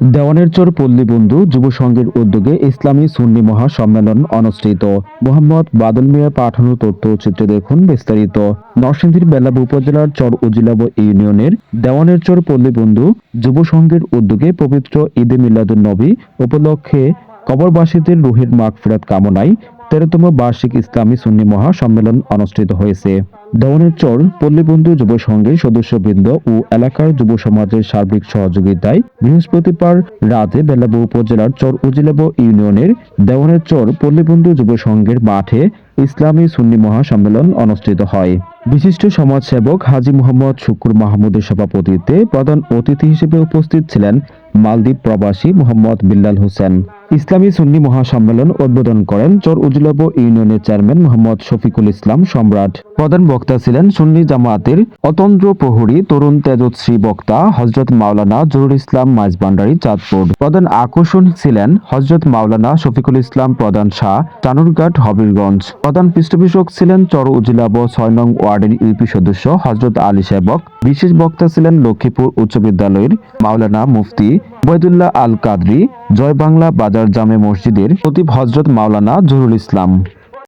দেওয়ানের চর পল্লী বন্ধু যুব সংঘের উদ্যোগে ইসলামী সুন্নি মহা সম্মেলন অনুষ্ঠিত। মোহাম্মদ বাদল মিয়া পাঠানো তথ্য চিত্র দেখুন বিস্তারিত। নরসিংদীর বেলাব উপজেলার চর উজিলাব ইউনিয়নের দেওয়ানের চর পল্লী বন্ধু যুব সংঘের উদ্যোগে পবিত্র ঈদে মিলাদুন নবী উপলক্ষে কবরবাসীদের রুহের মাগফিরাত কামনায় তেরোতম বার্ষিক ইসলামী সুন্নি মহা সম্মেলন অনুষ্ঠিত হয়েছে। দেওয়ানের চর পল্লীবন্ধু যুব সংঘের সদস্যবৃন্দ ও এলাকার যুব সমাজের সার্বিক সহযোগিতায় বৃহস্পতিবার রাতে বেলাবু উপজেলার চর উজিলাব ইউনিয়নের দেওয়ানের চর পল্লীবন্ধু যুব সংঘের মাঠে ইসলামী সুন্নি মহা সম্মেলন অনুষ্ঠিত হয়। বিশিষ্ট সমাজসেবক হাজী মোহাম্মদ শুকুর মাহমুদের সভাপতিত্বে প্রধান অতিথি হিসেবে উপস্থিত ছিলেন মালদ্বীপ প্রবাসী মোহাম্মদ বিল্লাল হোসেন। ইসলামী সুন্নি মহাসম্মেলন উদ্বোধন করেন চর উজলাব ইউনিয়নের চেয়ারম্যান মোহাম্মদ শফিকুল ইসলাম সম্রাট। প্রধান বক্তা ছিলেন সুন্নি জামায়াতের অতন্ত্র প্রহরী তরুণ তেজশ্রী বক্তা হজরত মাওলানা জহুর ইসলাম মাইজবান্ডারি চাঁদপুর। প্রধান আকর্ষণ ছিলেন হজরত মাওলানা শফিকুল ইসলাম প্রধান শাহ চানুরঘাট হবিরগঞ্জ প্রধান পৃষ্ঠপোষক ছিলেন চর উজিলাব ছয় নং ওয়ার্ডের ইউপি সদস্য হজরত আলী সেবক। বিশেষ বক্তা ছিলেন লক্ষ্মীপুর উচ্চ বিদ্যালয়ের মাওলানা মুফতি ওবায়দুল্লাহ আল কাদরি জয় বাংলা বাজার জামে মসজিদের খতিব হজরত মাওলানা জহুরুল ইসলাম।